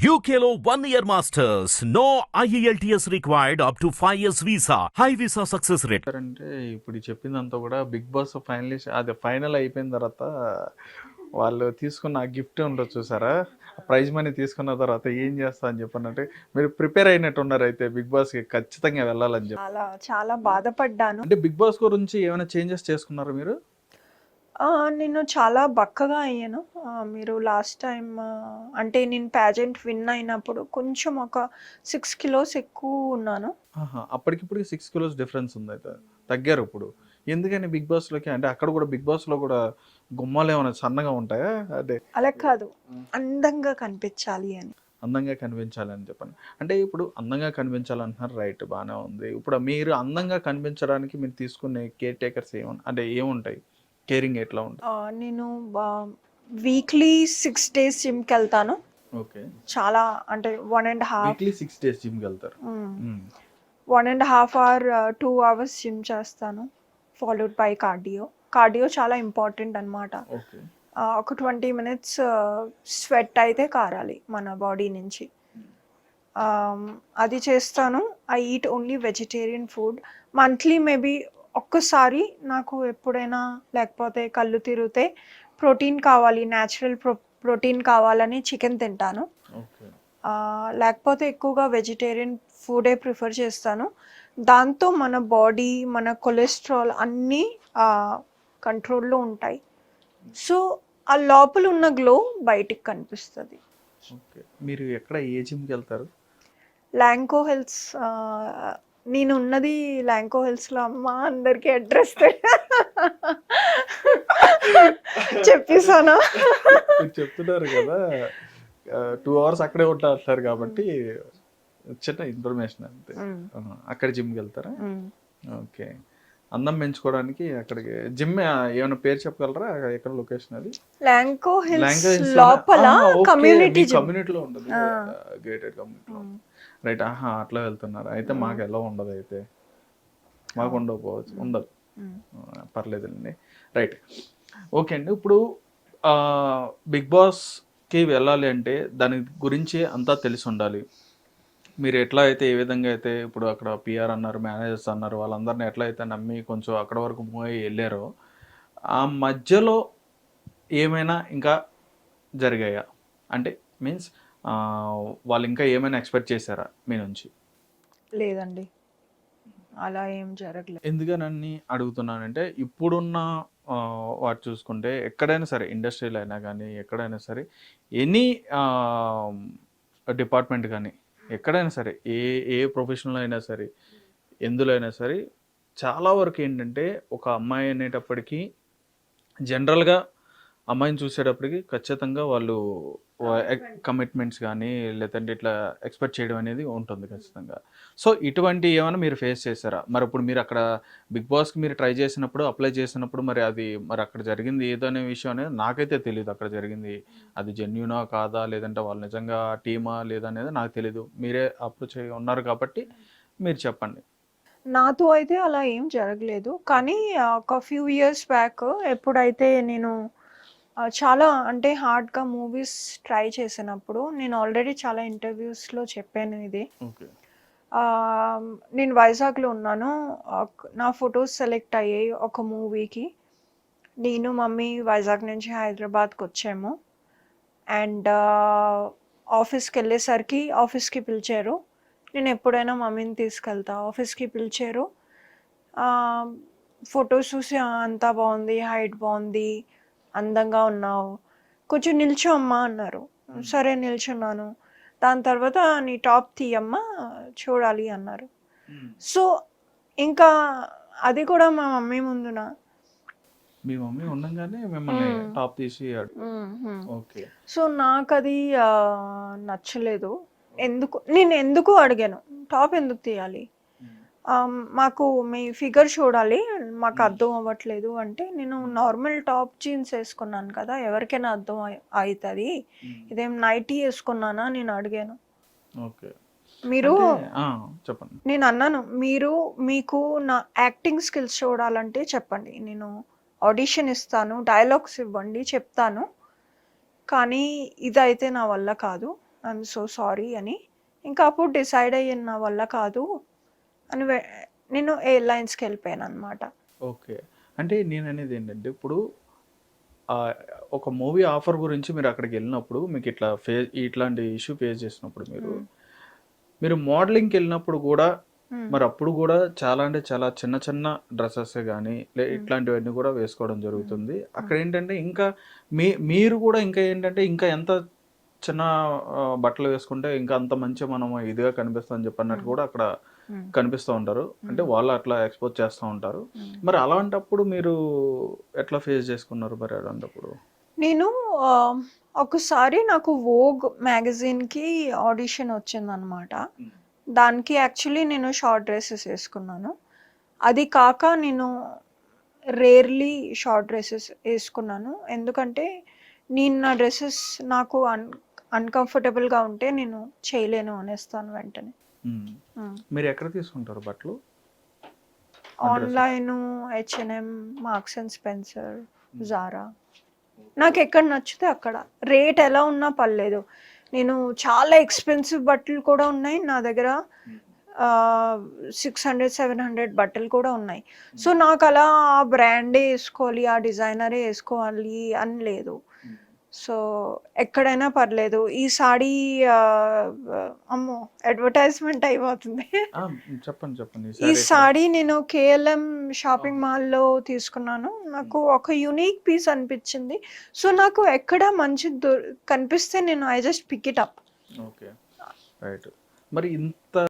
One year masters. No E IELTS required up to 5 years visa. High visa success rate. అంటే ఇప్పుడు చెప్పిందంతా కూడా big boss finalist అది final అయిపోయిన తర్వాత వాళ్ళు తీసుకున్న గిఫ్ట్ ఉండొచ్చు చూసారా ప్రైజ్ మనీ తీసుకున్న తర్వాత ఏం చేస్తా అని చెప్పనంటే మీరు ప్రిపేర్ అయినట్టు ఉన్నారు అయితే బిగ్ బాస్కి ఖచ్చితంగా వెళ్ళాలని చెప్పి చాలా చాలా బాధపడ్డాను అంటే బిగ్ బాస్ గురించి ఏమైనా చేంజెస్ చేసుకున్నారా మీరు నేను చాలా బక్కగా అయ్యాను. మీరు లాస్ట్ టైం అంటే నేను ప్యాజెంట్ విన్ అయినప్పుడు కొంచెం ఒక సిక్స్ కిలోస్ ఎక్కువ ఉన్నాను. అప్పటికిప్పుడు సిక్స్ కిలోస్ డిఫరెన్స్ ఉంది అయితే. తగ్గారు ఇప్పుడు. ఎందుకని బిగ్ బాస్లోకి? అంటే అక్కడ కూడా బిగ్ బాస్లో కూడా గుమ్మాలు ఏమైనా సన్నగా ఉంటాయా? అంటే అలా కాదు. అందంగా కనిపించాలి అని. అందంగా కనిపించాలని చెప్పండి అంటే ఇప్పుడు అందంగా కనిపించాలంటున్నారు. రైట్ బాగానే ఉంది. ఇప్పుడు మీరు అందంగా కనిపించడానికి మీరు తీసుకునే కేర్ టేకర్స్ ఏమన్నా అంటే ఏముంటాయి? కేరింగ్ ఎట్లా ఉంటుంది? ఆ, నేను వీక్లీ సిక్స్ డేస్ జిమ్కి వెళ్తాను ఓకే. చాలా అంటే one and half weekly six days జిమ్కి వెళ్తారు one and half hour two hours gym చేస్తాను ఫాలోడ్ బై కార్డియో కార్డియో చాలా ఇంపార్టెంట్ అనమాట ఓకే. ఒక ట్వంటీ మినిట్స్ స్వెట్ అయితే కారాలి మన బాడీ నుంచి. Um, అది చేస్తాను. I eat only vegetarian food monthly maybe ఒక్కసారి నాకు ఎప్పుడైనా లేకపోతే కళ్ళు తిరిగితే ప్రోటీన్ కావాలి న్యాచురల్ ప్రో ప్రోటీన్ కావాలని చికెన్ తింటాను. లేకపోతే ఎక్కువగా వెజిటేరియన్ ఫుడే ప్రిఫర్ చేస్తాను. దాంతో మన బాడీ మన కొలెస్ట్రాల్ అన్నీ కంట్రోల్లో ఉంటాయి. సో ఆ లోపల ఉన్న గ్లో బయటికి కనిపిస్తుంది. మీరు ఎక్కడ ఏ జిమ్కి వెళ్తారు? ల్యాంకో హిల్స్ నేను ఉన్నది ల్యాంకో హిల్స్లో అమ్మ అందరికీ అడ్రస్ చెప్పేసాను చెప్తున్నారు కదా టూ అవర్స్ అక్కడే ఉంటారు కాబట్టి చిన్న ఇన్ఫర్మేషన్ అంతే. అక్కడ జిమ్కి వెళ్తారా. ఓకే. అందం పెంచుకోవడానికి అక్కడికి జిమ్ ఏమైనా పేరు చెప్పగలరా? ఎక్కడ లొకేషన్ అది? ల్యాంకో హిల్స్ లోపల కమ్యూనిటీ కమ్యూనిటీలో ఉంటుంది గేటెడ్ కమ్యూనిటీలో రైట్ ఆహా అట్లా వెళ్తున్నారు. అయితే మాకు ఎలా ఉండదు అయితే? మాకు ఉండకపోవచ్చు ఉండదు. ఆ, పర్లేదండి రైట్. ఓకే అండి ఇప్పుడు బిగ్ బాస్కి వెళ్ళాలి అంటే దాని గురించి అంతా తెలిసి ఉండాలి. మీరు ఎట్లా అయితే ఏ విధంగా అయితే ఇప్పుడు అక్కడ పిఆర్ అన్నారు మేనేజర్స్ అన్నారు వాళ్ళందరిని ఎట్లా అయితే నమ్మి కొంచెం అక్కడ వరకు మూవ్ అయ్యి వెళ్ళారో ఆ మధ్యలో ఏమైనా ఇంకా జరిగాయా? అంటే మీన్స్ వాళ్ళు ఇంకా ఏమైనా ఎక్స్పెక్ట్ చేశారా మీ నుంచి? లేదండి. అలా ఏం జరగలేదు ఎందుకనని అడుగుతున్నానంటే ఇప్పుడున్న వాటి చూసుకుంటే ఎక్కడైనా సరే ఇండస్ట్రీలో అయినా కానీ ఎక్కడైనా సరే ఎనీ డిపార్ట్మెంట్ కానీ ఎక్కడైనా సరే ఏ ఏ ప్రొఫెషన్లో అయినా సరే ఎందులో అయినా సరే చాలా వరకు ఏంటంటే ఒక అమ్మాయి అనేటప్పటికీ జనరల్గా అమ్మాయిని చూసేటప్పటికి ఖచ్చితంగా వాళ్ళు కమిట్మెంట్స్ కానీ లేదంటే ఇట్లా ఎక్స్పెక్ట్ చేయడం అనేది ఉంటుంది ఖచ్చితంగా. సో ఇటువంటి ఏమైనా మీరు ఫేస్ చేశారా? మరి ఇప్పుడు మీరు అక్కడ బిగ్ బాస్కి మీరు ట్రై చేసినప్పుడు అప్లై చేసినప్పుడు మరి అది మరి అక్కడ జరిగింది ఏదో అనే విషయం అనేది నాకైతే తెలియదు అక్కడ జరిగింది. అది జెన్యునా కాదా? లేదంటే వాళ్ళు నిజంగా టీమా? లేదా అనేది నాకు తెలియదు మీరే అప్రోచ్ ఉన్నారు కాబట్టి మీరు చెప్పండి. నాతో అయితే అలా ఏం జరగలేదు. కానీ ఒక ఫ్యూ ఇయర్స్ బ్యాక్ ఎప్పుడైతే నేను చాలా అంటే హార్డ్గా మూవీస్ ట్రై చేసినప్పుడు నేను ఆల్రెడీ చాలా ఇంటర్వ్యూస్లో చెప్పాను ఇది. నేను వైజాగ్లో ఉన్నాను. నా ఫొటోస్ సెలెక్ట్ అయ్యాయి ఒక మూవీకి. నేను మమ్మీ వైజాగ్ నుంచి హైదరాబాద్కి వచ్చాము. అండ్ ఆఫీస్కి వెళ్ళేసరికి ఆఫీస్కి పిలిచారు. నేను ఎప్పుడైనా మమ్మీని తీసుకెళ్తా ఆఫీస్కి పిలిచారు. ఫొటోస్ చూసి "ఆ, అంతా బాగుంది హైట్ బాగుంది. అందంగా ఉన్నావు. కొంచెం నిల్చో అమ్మా అన్నారు. సరే నిల్చున్నాను. దాని తర్వాత నీ టాప్ తీయమ్మా చూడాలి అన్నారు. సో ఇంకా అది కూడా మా మమ్మీ ముందున. మీ మమ్మీ ఉండగానే మిమ్మల్ని మ్మ్. టాప్ తీసి. ఓకే. సో నాకు అది నచ్చలేదు. ఎందుకు నేను ఎందుకు అడిగాను? టాప్ ఎందుకు తీయాలి? మాకు మీ ఫిగర్ చూడాలి. మాకు అర్థం అవ్వట్లేదు అంటే నేను నార్మల్ టాప్ జీన్స్ వేసుకున్నాను కదా ఎవరికైనా అర్థం అవుతుంది ఇదేం నైటీ వేసుకున్నానా నేను అడిగాను. ఓకే. మీరు చెప్పండి. నేను అన్నాను మీరు మీకు నా యాక్టింగ్ స్కిల్స్ చూడాలంటే చెప్పండి. నేను ఆడిషన్ ఇస్తాను డైలాగ్స్ ఇవ్వండి చెప్తాను. కానీ ఇదైతే నా వల్ల కాదు. ఐఎమ్ సో సారీ అని. ఇంకా అప్పుడు డిసైడ్ అయ్యాను నా వల్ల కాదు. అని నేను ఎయిర్లైన్స్కి వెళ్ళిపోయాను అనమాట ఓకే. అంటే నేను అనేది ఏంటంటే ఇప్పుడు ఒక మూవీ ఆఫర్ గురించి మీరు అక్కడికి వెళ్ళినప్పుడు మీకు ఇట్లా ఫే ఇట్లాంటి ఇష్యూ ఫేస్ చేసినప్పుడు మీరు మీరు మోడలింగ్కి వెళ్ళినప్పుడు కూడా మరి అప్పుడు కూడా చాలా అంటే చాలా చిన్న చిన్న డ్రెస్సెస్ కానీ లే ఇట్లాంటివన్నీ కూడా వేసుకోవడం జరుగుతుంది. అక్కడ ఏంటంటే ఇంకా మీ మీరు కూడా ఇంకా ఏంటంటే ఇంకా ఎంత చిన్న బట్టలు వేసుకుంటే ఇంకా అంత మంచిగా మనం ఇదిగా కనిపిస్తాం అని చెప్పి అన్నట్టు కూడా అక్కడ కనిపిస్తూ ఉంటారు. అంటే వాళ్ళు అట్లా ఎక్స్పోజ్ చేస్తూ ఉంటారు. మరి అలాంటప్పుడు మీరు ఎట్లా ఫేస్ చేసుకున్నారు మరి అలాంటప్పుడు? నేను ఒకసారి నాకు వోగ్ మ్యాగజైన్కి ఆడిషన్ వచ్చిందనమాట. దానికి యాక్చువల్లీ నేను షార్ట్ డ్రెస్సెస్ వేసుకున్నాను. అది కాక నేను రేర్లీ షార్ట్ డ్రెస్సెస్ వేసుకున్నాను. ఎందుకంటే నేను నా డ్రెస్సెస్ నాకు అన్ అన్కంఫర్టబుల్గా ఉంటే నేను చేయలేను అనేస్తాను వెంటనే. మీరు ఎక్కడ తీసుకుంటారు బట్టలు? Online H and M Marks and Spencer Zara నాకు ఎక్కడ నచ్చితే అక్కడ. రేట్ ఎలా ఉన్నా పర్లేదు. నేను చాలా ఎక్స్పెన్సివ్ బట్టలు కూడా ఉన్నాయి. నా దగ్గర సిక్స్ హండ్రెడ్ సెవెన్ హండ్రెడ్ బట్టలు కూడా ఉన్నాయి. సో నాకు అలా ఆ బ్రాండే వేసుకోవాలి ఆ డిజైనరే వేసుకోవాలి అని లేదు. సో ఎక్కడైనా పర్లేదు. ఈ సాడీ అమ్మో అడ్వర్టైజ్మెంట్ అయిపోతుంది. చెప్పండి చెప్పండి. ఈ సాడీ నేను కేఎల్ఎం షాపింగ్ మాల్లో తీసుకున్నాను. నాకు ఒక యునిక్ పీస్ అనిపించింది. సో నాకు ఎక్కడ మంచి కనిపిస్తే నేను I just pick it up. Okay. Right. మరి ఇంత